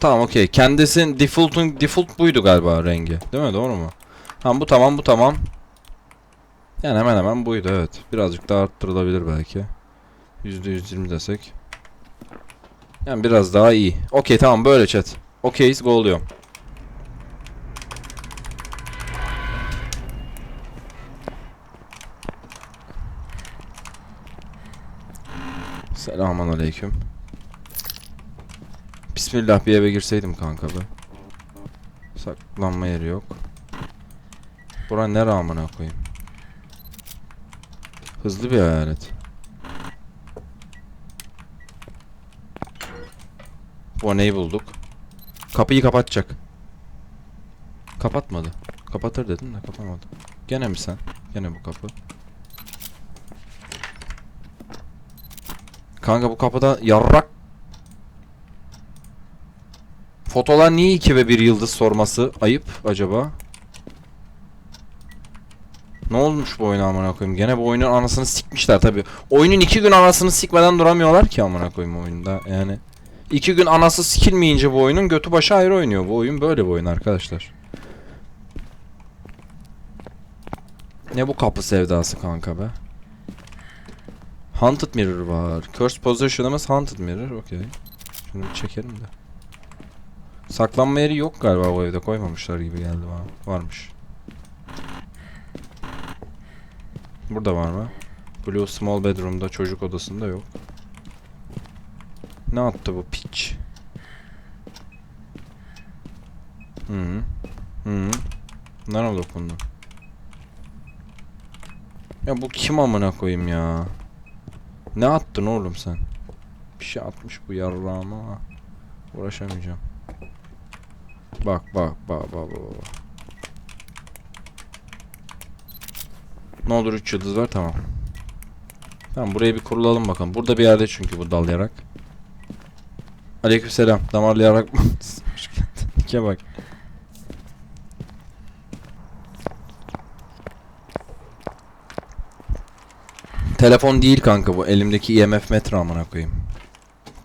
Tamam okey. Kendisin default'un default buydu galiba rengi. Değil mi? Doğru mu? Tamam bu tamam bu tamam. Yani hemen hemen buydu evet. Birazcık daha arttırılabilir belki. %120 desek. Yani biraz daha iyi. Okey tamam böyle chat. Okeyiz go'luyorum. Selamun aleyküm. Bismillah bir eve girseydim kanka be. Saklanma yeri yok. Bura ne ramına koyayım. Hızlı bir hayalet. Boneyi bulduk. Kapıyı kapatacak. Kapatmadı. Kapatır dedim de kapamadı. Gene mi sen? Gene bu kapı. Kanka bu kapıda yarrak. Fotolar niye 2 ve 1 yıldız sorması ayıp acaba? Ne olmuş bu oyuna amına koyayım? Gene bu oyunun anasını sikmişler tabi. Oyunun 2 gün anasını sikmeden duramıyorlar ki amına koyayım oyunda. Yani 2 gün anası sikilmeyince bu oyunun götü başı ayrı oynuyor. Bu oyun böyle bir oyun arkadaşlar. Ne bu kapı sevdası kanka be? Haunted Mirror var. Curse Possession'ımız Haunted Mirror. Okey. Şunu çekelim de. Saklanma yeri yok galiba bu evde. Koymamışlar gibi geldi bana. Varmış. Burada var mı? Blue Small Bedroom'da çocuk odasında yok. Ne attı bu piç? Hı hı. Hı. Nereye dokundu? Ya bu kim amına koyayım ya? Ne attın oğlum sen? Bir şey atmış bu yarrağıma ama uğraşamayacağım. Bak bak bak bak bak bak. Ne olur 3 yıldız var tamam. Tamam burayı bir kurulalım bakalım. Burada bir yerde çünkü bu dal yarak. Aleykümselam. Damarlı yarak mı? İkiye bak. Telefon değil kanka bu. Elimdeki IMF metre amına koyayım.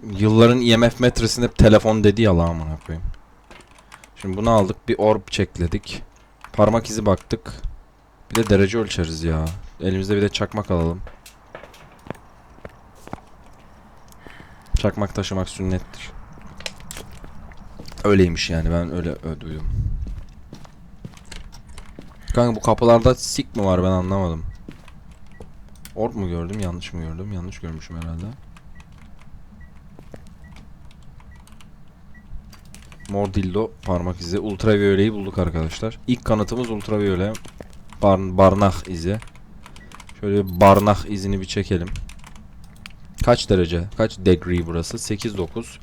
Yılların IMF metresinde hep telefon dedi ya la amına koyayım. Şimdi bunu aldık. Bir orb çekledik. Parmak izi baktık. Bir de derece ölçeriz ya. Elimizde bir de çakmak alalım. Çakmak taşımak sünnettir. Öyleymiş yani ben öyle, öyle duydum. Kanka bu kapılarda sik mi var ben anlamadım. Orb mu gördüm yanlış mı gördüm yanlış görmüşüm herhalde. Mor dildo parmak izi. Ultraviyoleyi bulduk arkadaşlar. İlk kanıtımız ultraviyole. Bar barnak izi. Şöyle bir barnak izini bir çekelim. Kaç derece? Kaç degree burası? 8 9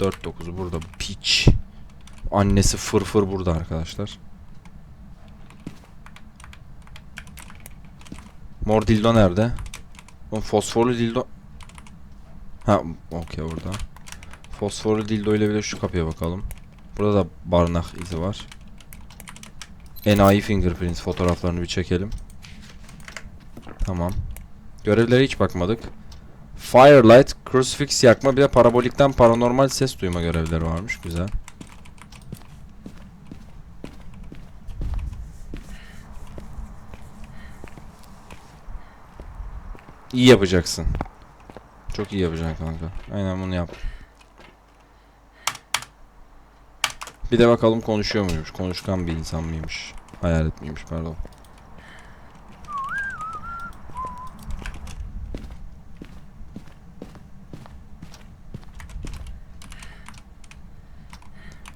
4 9 burada bu piç. Annesi fırfır burada arkadaşlar. Mor dildo nerede? O fosforlu dildo. Ha, okey orada. Fosforlu dildo ile bir de şu kapıya bakalım. Burada da barnak izi var. Enayi fingerprints fotoğraflarını bir çekelim. Tamam. Görevlere hiç bakmadık. Firelight, crucifix yakma bir de parabolikten paranormal ses duyma görevleri varmış. Güzel. İyi yapacaksın. Çok iyi yapacaksın kanka. Aynen bunu yap. Bir de bakalım konuşuyor muymuş? Konuşkan bir insan mıymış? Hayalet miymiş pardon.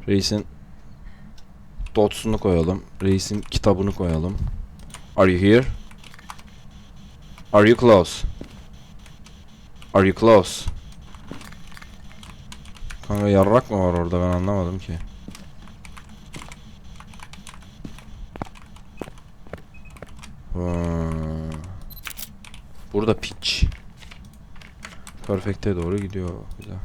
Reisin dotsunu koyalım. Reisin kitabını koyalım. Are you here? Are you close? Are you close? Kanka yarrak mı var orada ben anlamadım ki. Burada pitch. Perfect'e doğru gidiyor. Güzel.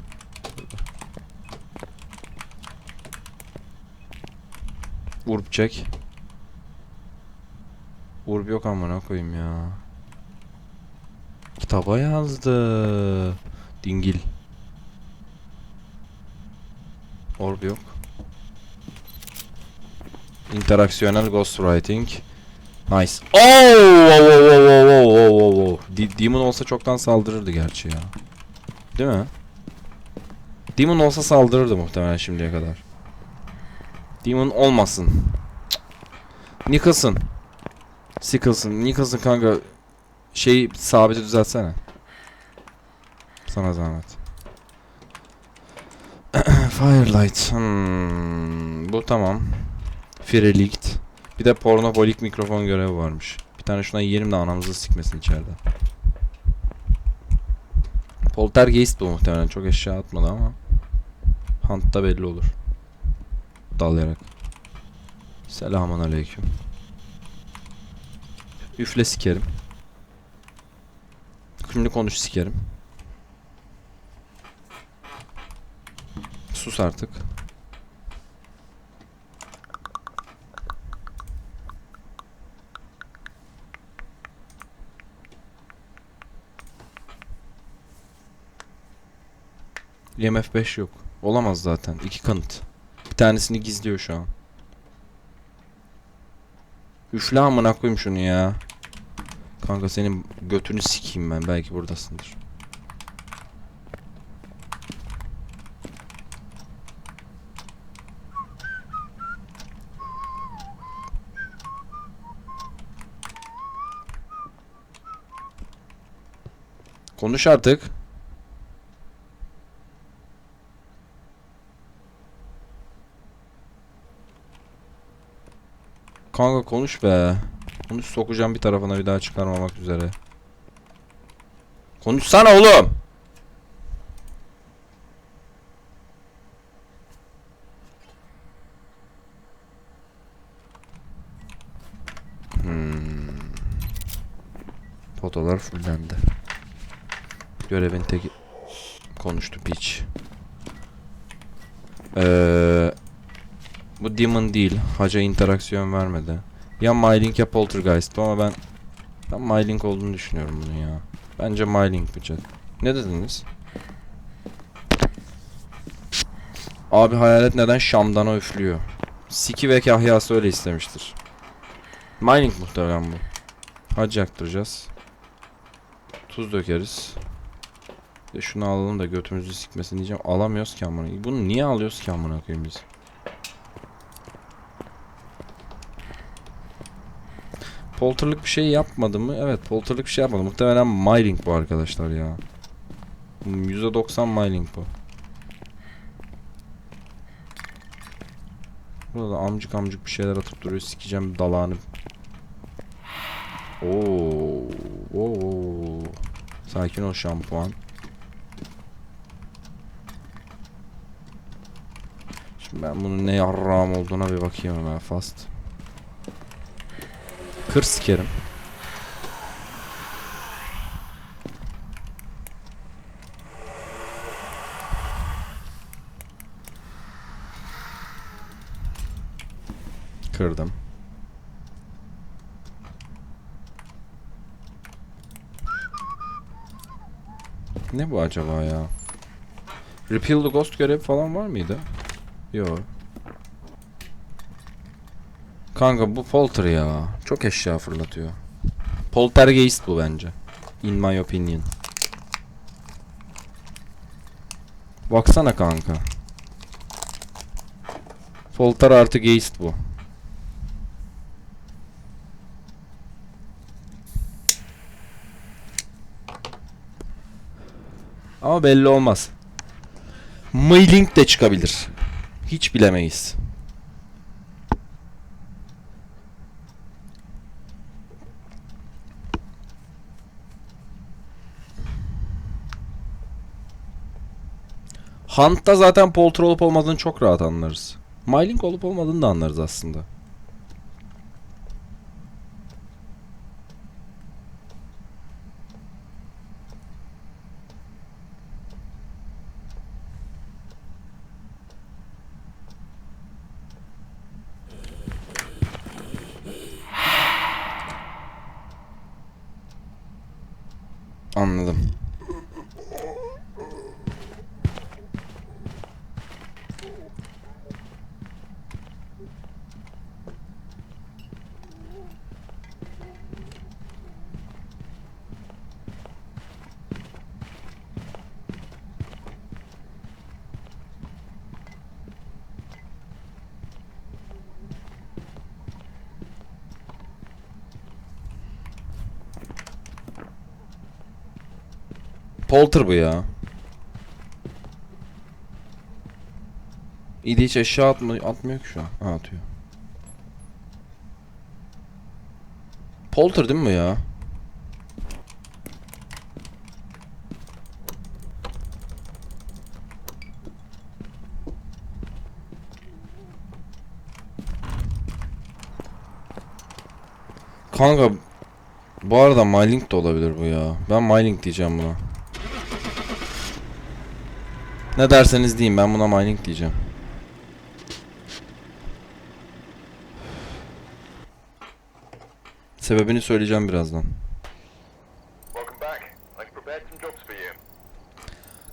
Urb çek. Urb yok amına koyayım ya. Kitaba yazdı. Dingil. Orb yok. Interaksiyonel ghostwriting. Nice. Oh! Oh, oh, oh, oh, oh, oh, oh. De- Demon olsa çoktan saldırırdı gerçi ya. Değil mi? Demon olsa saldırırdı muhtemelen şimdiye kadar. Demon olmasın. Nicholson. Nicholson. Nicholson kanka şey sabiti düzeltsene. Sana zahmet. Firelight. Hmm, bu tamam. Frelikt. Bir de pornobolik mikrofon görevi varmış. Bir tane şuna yiyelim de anamızı sikmesin içeride. Poltergeist bu muhtemelen. Çok eşya atmadı ama. Hunt'ta belli olur. Dalayarak. Selamun aleyküm. Üfle sikerim. Şimdi konuş sikerim. Sus artık. IMF 5 yok. Olamaz zaten. İki kanıt. Bir tanesini gizliyor şu an. Üfle amına koyayım şunu ya. Kanka senin götünü sikeyim ben. Belki buradasındır. Konuş artık. Kanka konuş be. Konuş sokacağım bir tarafına bir daha çıkarmamak üzere. Konuşsana oğlum. Hmm. Fullendi. Görevin teki konuştu piç. Eee bu Demon değil. Haca interaksiyon vermedi. Ya Mylink ya Poltergeist ama ben ben Mylink olduğunu düşünüyorum bunun ya. Bence Mylink chat. Ne dediniz? Abi hayalet neden Şam'dan üflüyor? Siki ve kahyası öyle istemiştir. Mylink muhtemelen bu. Hacı yaktıracağız. Tuz dökeriz. De şunu alalım da götümüzü sikmesin diyeceğim. Alamıyoruz ki amına. Bunu niye alıyoruz ki amına koyayım biz? Polterlık bir şey yapmadı mı? Evet polterlık bir şey yapmadı. Muhtemelen mining bu arkadaşlar ya. Hmm, %90 mining bu. Burada da amcık amcık bir şeyler atıp duruyor. Sikeceğim dalağını. Oo, oo. Sakin ol şampuan. Şimdi ben bunun ne yarrağım olduğuna bir bakayım hemen fast. Kır sikerim. Kırdım. Ne bu acaba ya? Repeal the Ghost görevi falan var mıydı? Yok. Kanka bu Polter ya. Çok eşya fırlatıyor. Poltergeist bu bence. In my opinion. Baksana kanka. Polter artı Geist bu. Ama belli olmaz. Mylink de çıkabilir. Hiç bilemeyiz. Hunt'ta zaten polter olup olmadığını çok rahat anlarız. Mylink olup olmadığını da anlarız aslında. Anladım. Polter bu ya. İyi de hiç eşya atma, atmıyor ki şu an. Ha atıyor. Polter değil mi ya? Kanka bu arada Mylink de olabilir bu ya. Ben Mylink diyeceğim buna. Ne derseniz deyin ben buna Mylink diyeceğim. Sebebini söyleyeceğim birazdan.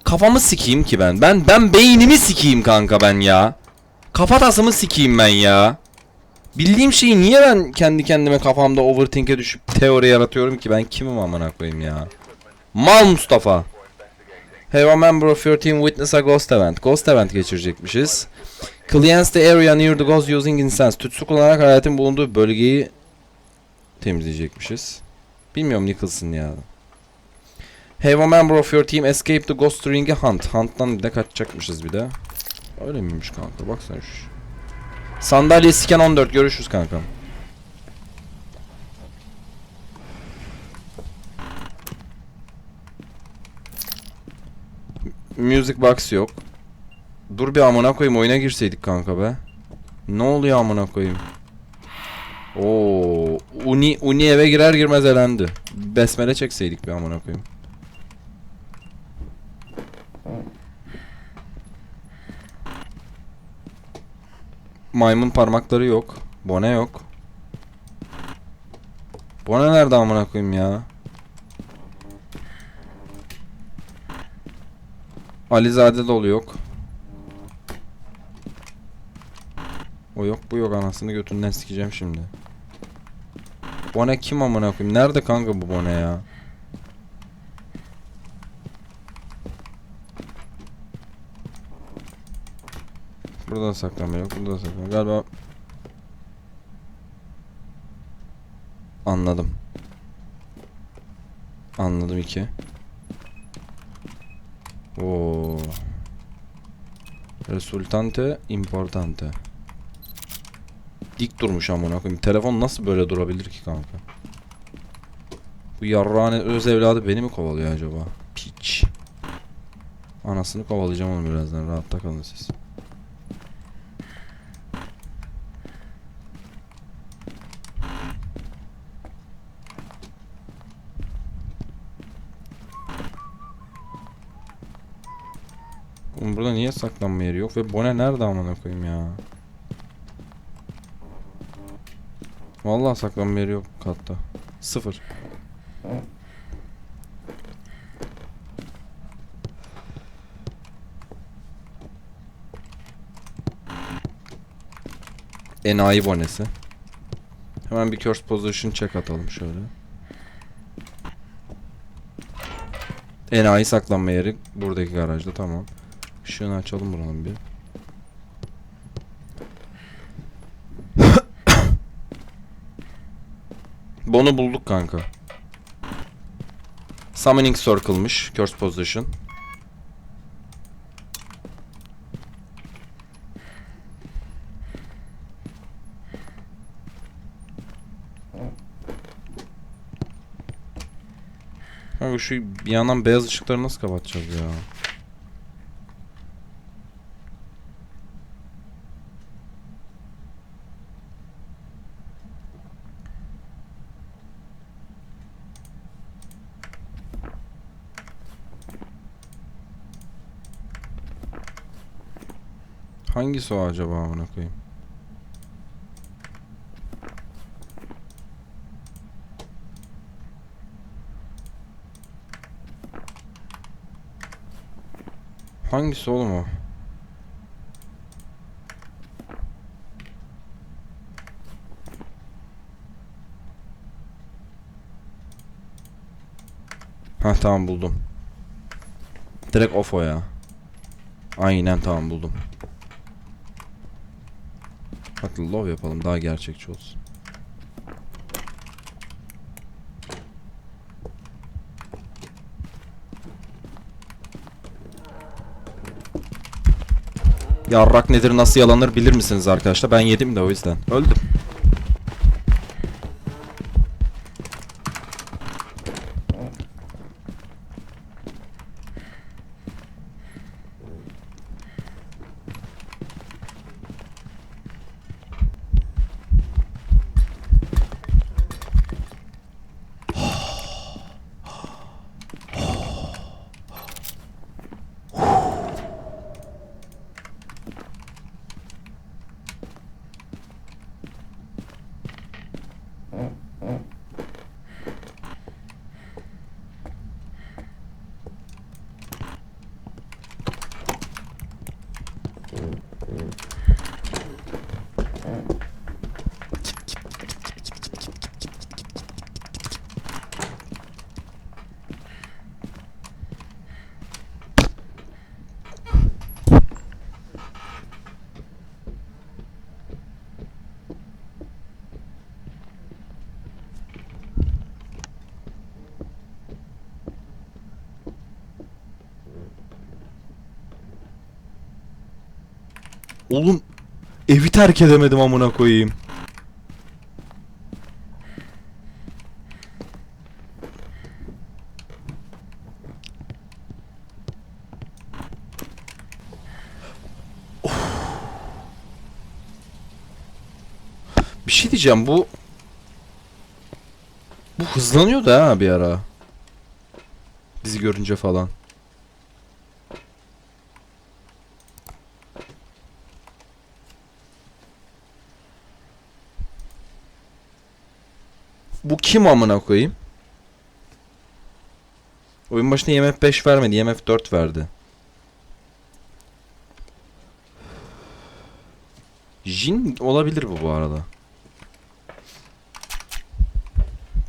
Kafamı sikeyim ki ben. Ben ben beynimi sikeyim kanka ben ya. Kafatasımı sikeyim ben ya. Bildiğim şeyi niye ben kendi kendime kafamda overthink'e düşüp teori yaratıyorum ki ben kimim amına koyayım ya. Mal Mustafa. Have a member of your team witness a ghost event. Ghost event geçirecekmişiz. Cleanse the area near the ghost using incense. Tütsü kullanarak hayaletin bulunduğu bölgeyi temizleyecekmişiz. Bilmiyorum yıkılsın ya. Have a member of your team escape the ghost during hunt. Hunt'tan bir de kaçacakmışız bir de. Öyle miymiş kanka? Baksana şu. Sandalye siken 14. Görüşürüz kanka. Music box yok. Dur bir amına koyayım oyuna girseydik kanka be. Ne oluyor amına koyayım? Oo, Uni Uni eve girer girmez elendi. Besmele çekseydik bir amına koyayım. Maymun parmakları yok. Bone yok. Bone nerede amına koyayım ya? Alizade dolu yok. O yok bu yok anasını götünden sikeceğim şimdi. Bone kim amına koyayım? Nerede kanka bu bone ya? Burada da saklama yok. Burada da saklama. Galiba Anladım. Anladım iki. Oo. Resultante importante. Dik durmuş amına koyayım. Telefon nasıl böyle durabilir ki kanka? Bu yarrağın öz evladı beni mi kovalıyor acaba? Piç. Anasını kovalayacağım onu birazdan. Rahatta kalın siz. Oğlum burada niye saklanma yeri yok ve Bone nerede amına koyayım ya? Vallahi saklanma yeri yok katta. Sıfır. Enayi bonesi. Hemen bir curse position check atalım şöyle. Enayi saklanma yeri buradaki garajda tamam. Işığını açalım buranın bir. Bunu bulduk kanka. Summoning Circle'mış. Curse Position. Kanka şu bir yandan beyaz ışıkları nasıl kapatacağız ya? Hangisi o acaba amına koyayım? Hangisi oğlum o? Ha tamam buldum. Direkt off o ya. Aynen tamam buldum. Farklı low yapalım daha gerçekçi olsun. Yarrak nedir nasıl yalanır bilir misiniz arkadaşlar? Ben yedim de o yüzden. Öldüm. Oğlum evi terk edemedim amına koyayım. Bir şey diyeceğim bu bu hızlanıyor da ha bir ara. Bizi görünce falan. Kim amına koyayım? Oyun başında IMF 5 vermedi, IMF 4 verdi. Jin olabilir bu bu arada.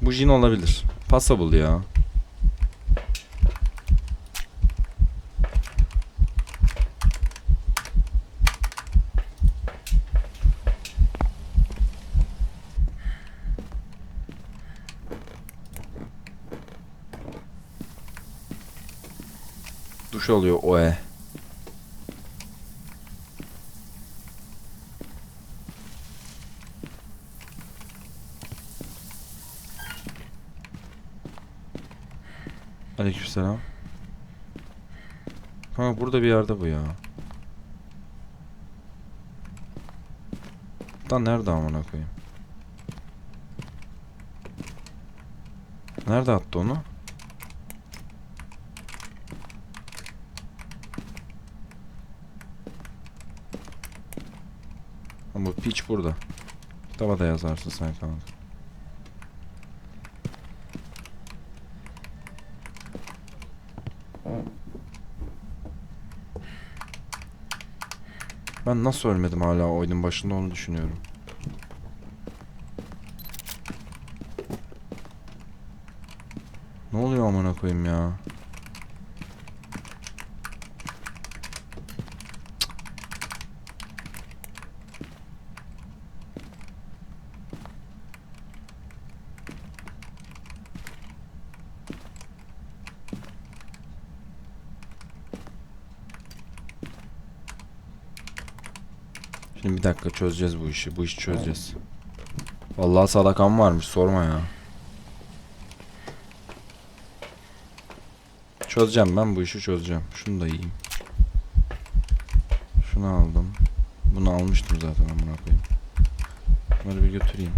Bu Jin olabilir. Passable ya. Duş alıyor o e. Aleykümselam. Ha burada bir yerde bu ya. Lan nerede amına koyayım? Nerede attı onu? Burada. Kitaba da yazarsın sen kanka. Ben nasıl ölmedim hala oyunun başında onu düşünüyorum. Ne oluyor amına koyayım ya? Bir dakika çözeceğiz bu işi. Bu işi çözeceğiz. Vallahi sadakam varmış sorma ya. Çözeceğim ben bu işi çözeceğim. Şunu da yiyeyim. Şunu aldım. Bunu almıştım zaten amına koyayım. Bunları bir götüreyim.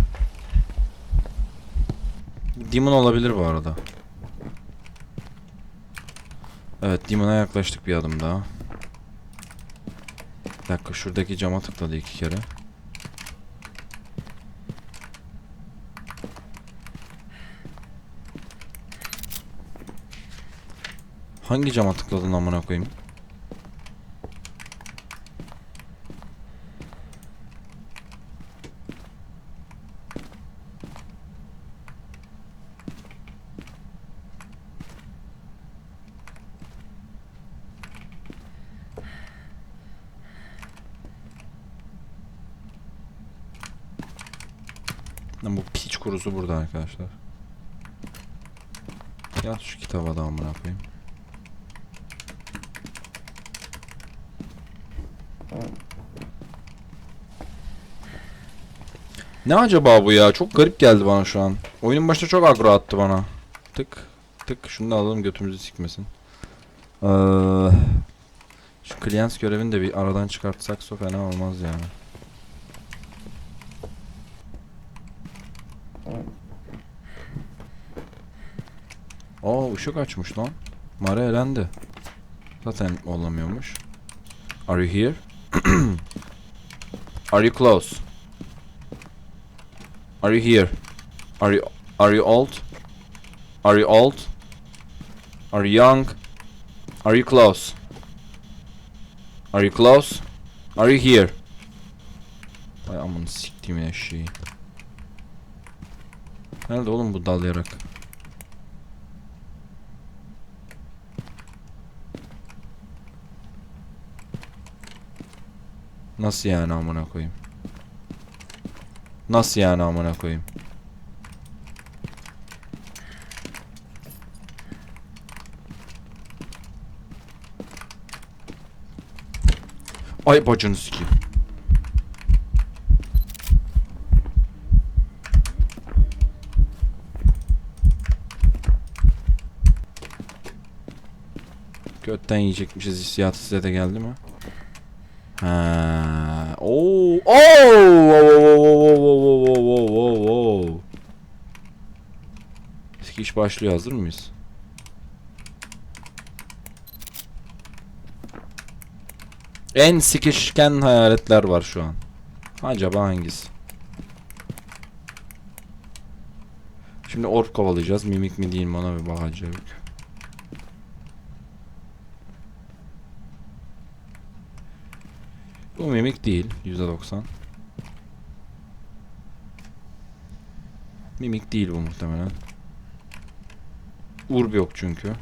Demon olabilir bu arada. Evet Demon'a yaklaştık bir adım daha. Bir dakika şuradaki cama tıkladı iki kere. Hangi cama tıkladın amına koyayım? Lan bu piç kurusu burada arkadaşlar. Yat şu kitaba da amına koyayım. Ne acaba bu ya? Çok garip geldi bana şu an. Oyunun başında çok agro attı bana. Tık tık şunu da alalım götümüzü sikmesin. Ee, şu clients görevini de bir aradan çıkartsak so fena olmaz yani. Aa ışık açmış lan. Mara elendi. Zaten olamıyormuş. Are you here? Are you close? Are you here? Are you are you old? Are you old? Are you young? Are you close? Are you close? Are you here? Ay aman siktiğim eşeği. Nerede oğlum bu dal Nasıl yani amına koyayım? Nasıl yani amına koyayım? Ay bacını sikeyim. Götten yiyecekmişiz hissiyatı size de geldi mi? Ha. Oo. Oo. Oo. Sikiş başlıyor hazır mıyız? En sikişken hayaletler var şu an. Acaba hangisi? Şimdi ork kovalayacağız. Mimik mi değil mi ona bir bakacağız. Bu mimik değil. %90. Mimik değil bu muhtemelen. Urb yok çünkü.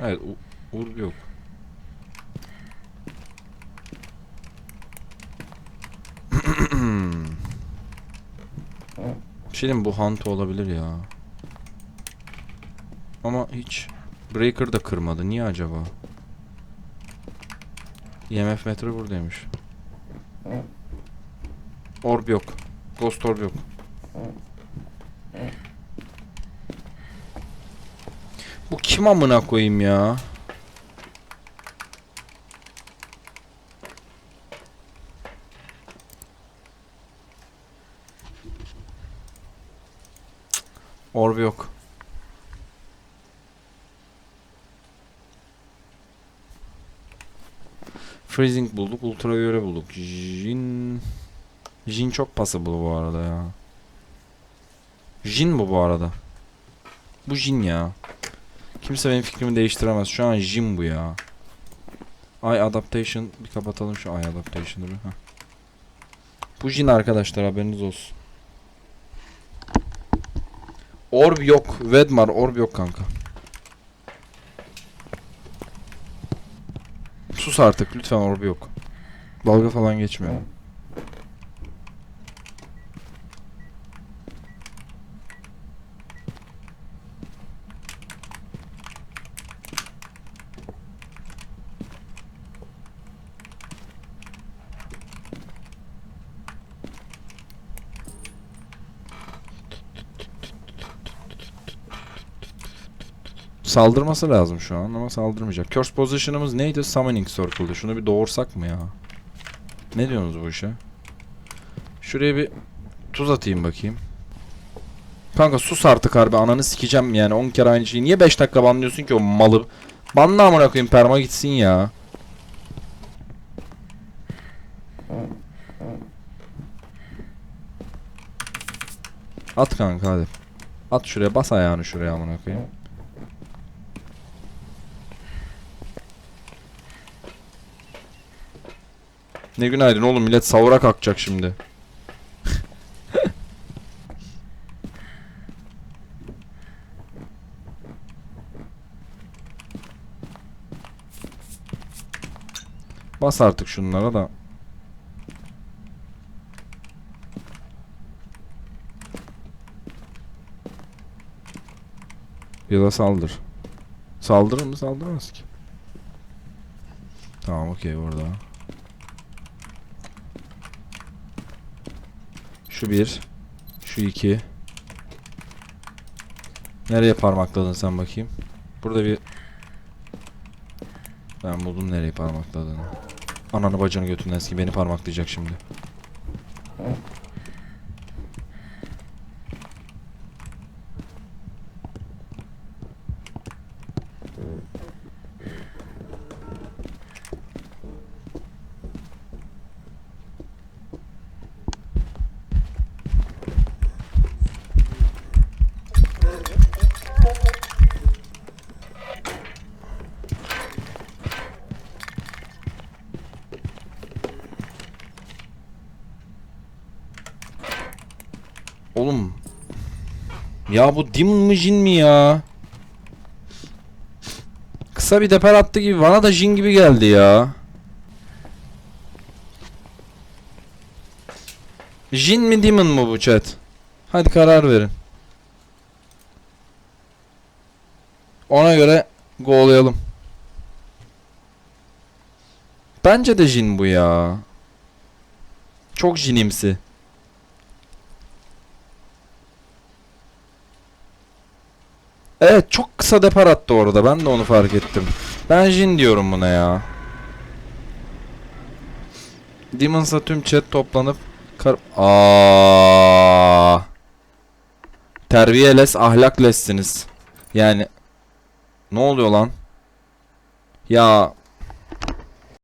Evet, urb yok. Bir şey bu hunt olabilir ya. Ama hiç Breaker da kırmadı. Niye acaba? IMF metre buradaymış. Orb yok. Ghost orb yok. Bu kim amına koyayım ya? Orb yok. Freezing bulduk, ultraviyole bulduk. Jin... Jin çok possible bu arada ya. Jin bu bu arada. Bu Jin ya. Kimse benim fikrimi değiştiremez. Şu an Jin bu ya. Ay adaptation bir kapatalım şu ay adaptation'ı bir. Heh. Bu Jin arkadaşlar haberiniz olsun. Orb yok. Vedmar orb yok kanka. Sus artık lütfen orb yok. Dalga falan geçmiyor. Saldırması lazım şu an ama saldırmayacak. Curse position'ımız neydi? Summoning Circle'dı. Şunu bir doğursak mı ya? Ne diyorsunuz bu işe? Şuraya bir tuz atayım bakayım. Kanka sus artık harbi ananı sikeceğim yani 10 kere aynı şeyi. Niye 5 dakika banlıyorsun ki o malı? Banla amına koyayım perma gitsin ya. At kanka hadi. At şuraya bas ayağını şuraya amına koyayım. Ne günaydın oğlum millet savura kalkacak şimdi. Bas artık şunlara da. Ya da saldır. Saldırır mı? Saldırmaz ki. Tamam okey orada. Şu bir. Şu iki. Nereye parmakladın sen bakayım? Burada bir... Ben buldum nereye parmakladığını. Ananı bacını götünden eski beni parmaklayacak şimdi. Ya bu Demon mı Jin mi ya? Kısa bir deper attı gibi bana da Jin gibi geldi ya. Jin mi Demon mu bu chat? Hadi karar verin. Ona göre go'layalım. Bence de Jin bu ya. Çok Jinimsi. Evet çok kısa depar attı orada. Ben de onu fark ettim. Ben Jin diyorum buna ya. Demons'a tüm chat toplanıp kar... Aa. Terbiyeless, ahlaklessiniz. Yani ne oluyor lan? Ya